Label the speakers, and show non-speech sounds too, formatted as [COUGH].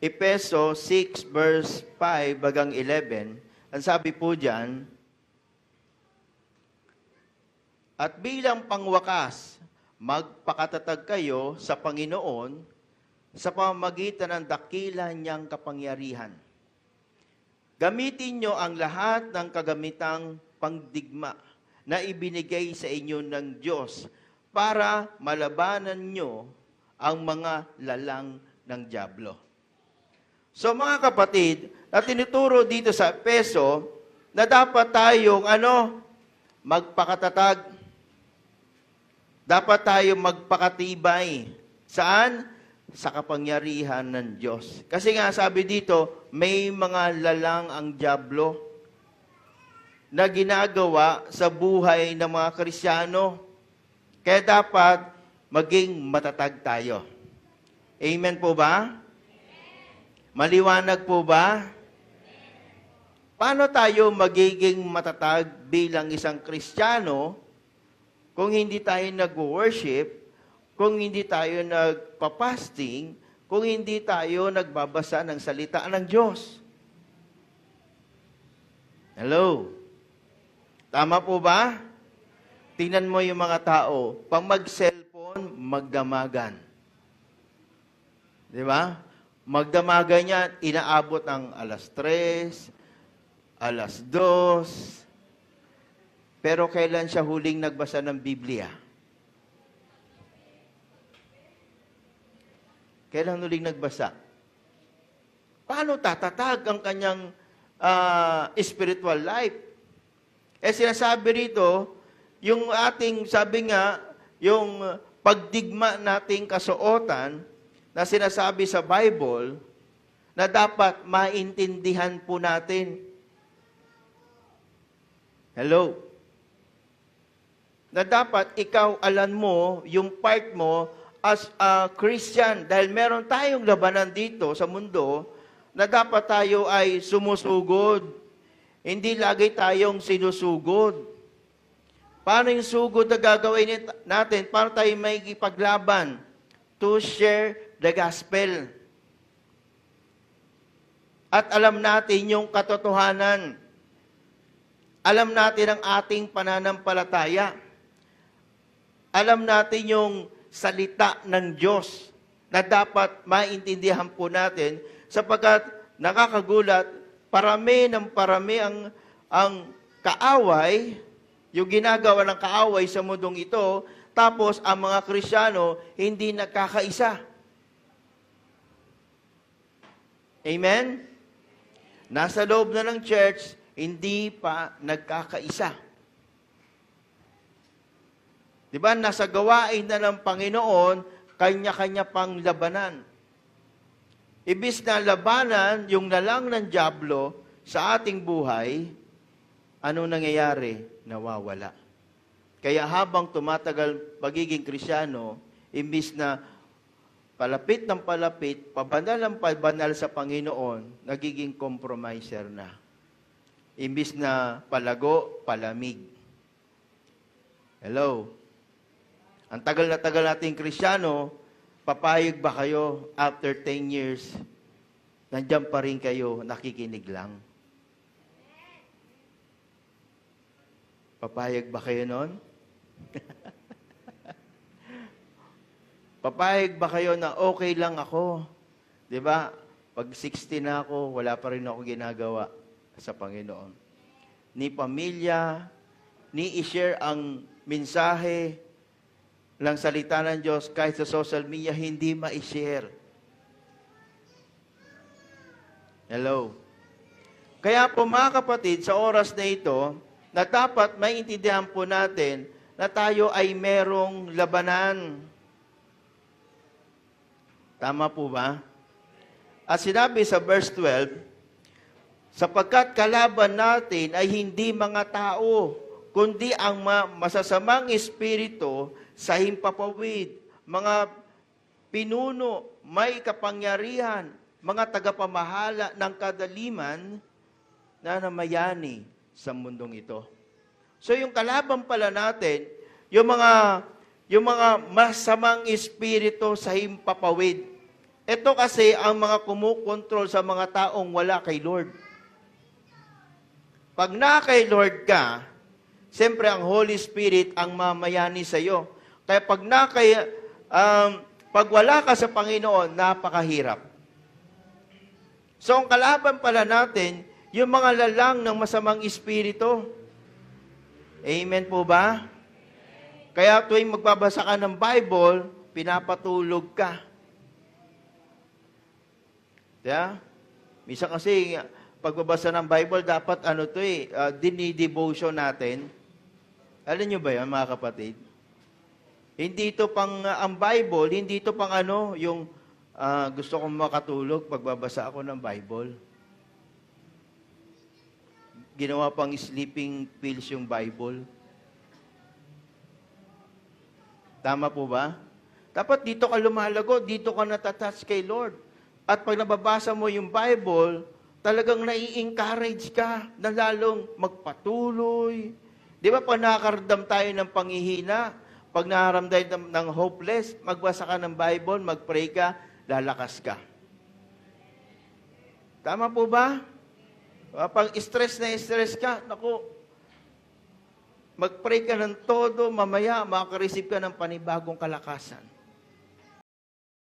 Speaker 1: Epeso 6 verse 5 bagang 11, ang sabi po diyan, At bilang pangwakas, magpakatatag kayo sa Panginoon sa pamamagitan ng dakila niyang kapangyarihan. Gamitin niyo ang lahat ng kagamitang pangdigma na ibinigay sa inyo ng Diyos para malabanan niyo ang mga lalang ng Diablo. So mga kapatid, na tinuturo dito sa peso na dapat tayong ano, magpakatatag. Dapat tayong magpakatibay. Saan? Sa kapangyarihan ng Diyos. Kasi nga sabi dito, may mga lalang ang Diablo na ginagawa sa buhay ng mga Krisyano. Kaya dapat maging matatag tayo. Amen po ba? Maliwanag po ba? Paano tayo magiging matatag bilang isang Kristiyano kung hindi tayo nag-worship, kung hindi tayo nagpa-fasting, kung hindi tayo nagbabasa ng salita ng Diyos? Hello? Tama po ba? Tingnan mo yung mga tao, pag mag-cellphone, magdamagan. Di ba? Magdamagan niya, inaabot ng alas 3, alas 2. Pero kailan siya huling nagbasa ng Biblia? Kailan huling nagbasa? Paano tatatag ang kanyang ah, spiritual life? Eh sinasabi rito, yung ating, sabi nga, yung pagdigma nating kasuotan na sinasabi sa Bible na dapat maintindihan po natin. Hello? Na dapat ikaw alam mo yung part mo as a Christian dahil meron tayong labanan dito sa mundo na dapat tayo ay sumusugod. Hindi lagi tayong sinusugod. Paano yung sugod na gagawin natin? Paano tayo may ipaglaban? To share the gospel. At alam natin yung katotohanan. Alam natin ang ating pananampalataya. Alam natin yung salita ng Diyos na dapat maintindihan po natin sapagkat nakakagulat, parami ng parami ang, ang kaaway, yung ginagawa ng kaaway sa mundong ito, tapos ang mga Krisyano hindi nagkakaisa. Amen? Nasa loob na ng church, hindi pa nagkakaisa. Di ba? Nasa gawain na ng Panginoon, kanya-kanya pang labanan. Ibis na labanan yung nalang ng Diablo sa ating buhay, ano nangyayari? Nawawala. Kaya habang tumatagal pagiging Krisyano, imbis na palapit ng palapit, pabanal ng pabanal sa Panginoon, nagiging compromiser na. Imbis na palago, palamig. Hello? Ang tagal na tagal nating Krisyano, papayag ba kayo after 10 years, nandiyan pa rin kayo, nakikinig lang? Papayag ba kayo noon? [LAUGHS] Papayag ba kayo na okay lang ako? 'Di ba? Pag 60 na ako, wala pa rin ako ginagawa sa Panginoon. Ni pamilya, ni i-share ang mensahe ng salita ng Diyos kahit sa social media, hindi ma-share. Hello? Kaya po mga kapatid, sa oras na ito, na dapat maintindihan po natin na tayo ay merong labanan. Tama po ba? At sinabi sa verse 12, sapagkat kalaban natin ay hindi mga tao, kundi ang ma- masasamang espiritu sa himpapawid, mga pinuno, may kapangyarihan, mga tagapamahala ng kadaliman na namayani sa mundong ito. So yung kalaban pala natin, yung mga yung mga masamang espiritu sa himpapawid. Ito kasi ang mga kumukontrol sa mga taong wala kay Lord. Pag na kay Lord ka, siyempre ang Holy Spirit ang mamayani sa iyo. Kaya pag na kay, um, pag wala ka sa Panginoon, napakahirap. So ang kalaban pala natin, yung mga lalang ng masamang espiritu. Amen po ba? Kaya tuwing magbabasa ka ng Bible, pinapatulog ka. Yeah? Misa kasi, pagbabasa ng Bible, dapat ano to eh, uh, dinidevotion natin. Alam nyo ba yan, mga kapatid? Hindi ito pang, uh, ang Bible, hindi ito pang ano, yung uh, gusto kong makatulog pagbabasa ako ng Bible. Ginawa pang sleeping pills yung Bible. Tama po ba? Dapat dito ka lumalago, dito ka natatouch kay Lord. At pag nababasa mo yung Bible, talagang nai-encourage ka na lalong magpatuloy. Di ba pag nakakaramdam tayo ng panghihina, pag nakaramdam ng, hopeless, magbasa ka ng Bible, magpray ka, lalakas ka. Tama po ba? Ah, Pag stress na stress ka, naku, mag-pray ka ng todo, mamaya makareceive ka ng panibagong kalakasan.